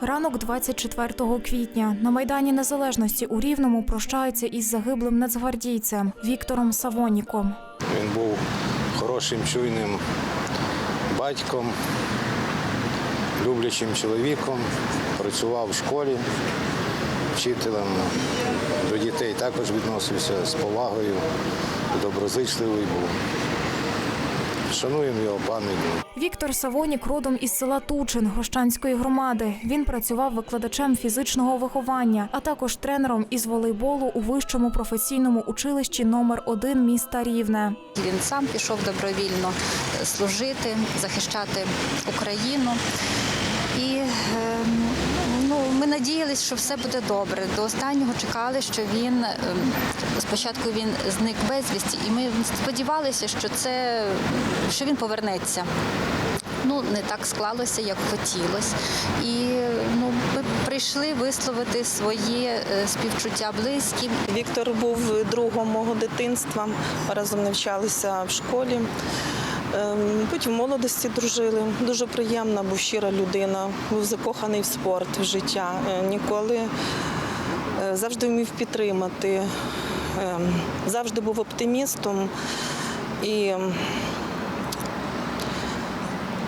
Ранок 24 квітня на майдані Незалежності у Рівному прощаються із загиблим нацгвардійцем Віктором Савоніком. Він був хорошим, чуйним батьком, люблячим чоловіком, працював в школі вчителем. До дітей також відносився з повагою, доброзичливий був. Шануємо його пам'ять. Віктор Савонік родом із села Тучин Гощанської громади. Він працював викладачем фізичного виховання, а також тренером із волейболу у вищому професійному училищі номер 1 міста Рівне. Він сам пішов добровільно е, служити, захищати Україну. І надіялися, що все буде добре. До останнього чекали, що він ем, спочатку він зник безвісті, і ми сподівалися, що це що він повернеться. Ну, не так склалося, як хотілося. І ну, ми прийшли висловити своє е, співчуття близьким Віктор був другом мого дитинства. Разом навчалися в школі. Ем, Потім в молодості дружили. Дуже приємна, був щира людина, був закоханий в спорт, в життя. Е, Ніколи е, завжди вмів підтримати, Ем, завжди був оптимістом і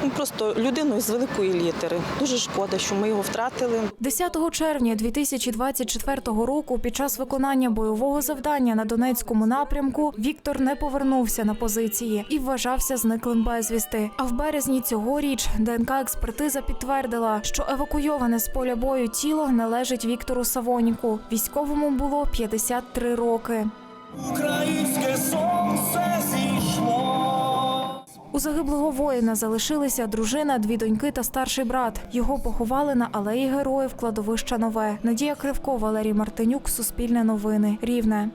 ну, просто людиною з великої літери. Дуже шкода, що ми його втратили. 10 червня 2024 року під час виконання бойового завдання на Донецькому напрямку Віктор не повернувся на позиції і вважався зниклим безвісти. А в березні цьогоріч ДНК експертиза підтвердила, що евакуйоване з поля бою тіло належить Віктору Савоніку. Військовому було 53 роки. У загиблого воїна залишилися дружина, дві доньки та старший брат. Його поховали на алеї героїв кладовища Нове. Надія Кривко, Валерій Мартинюк, Суспільне новини, Рівне.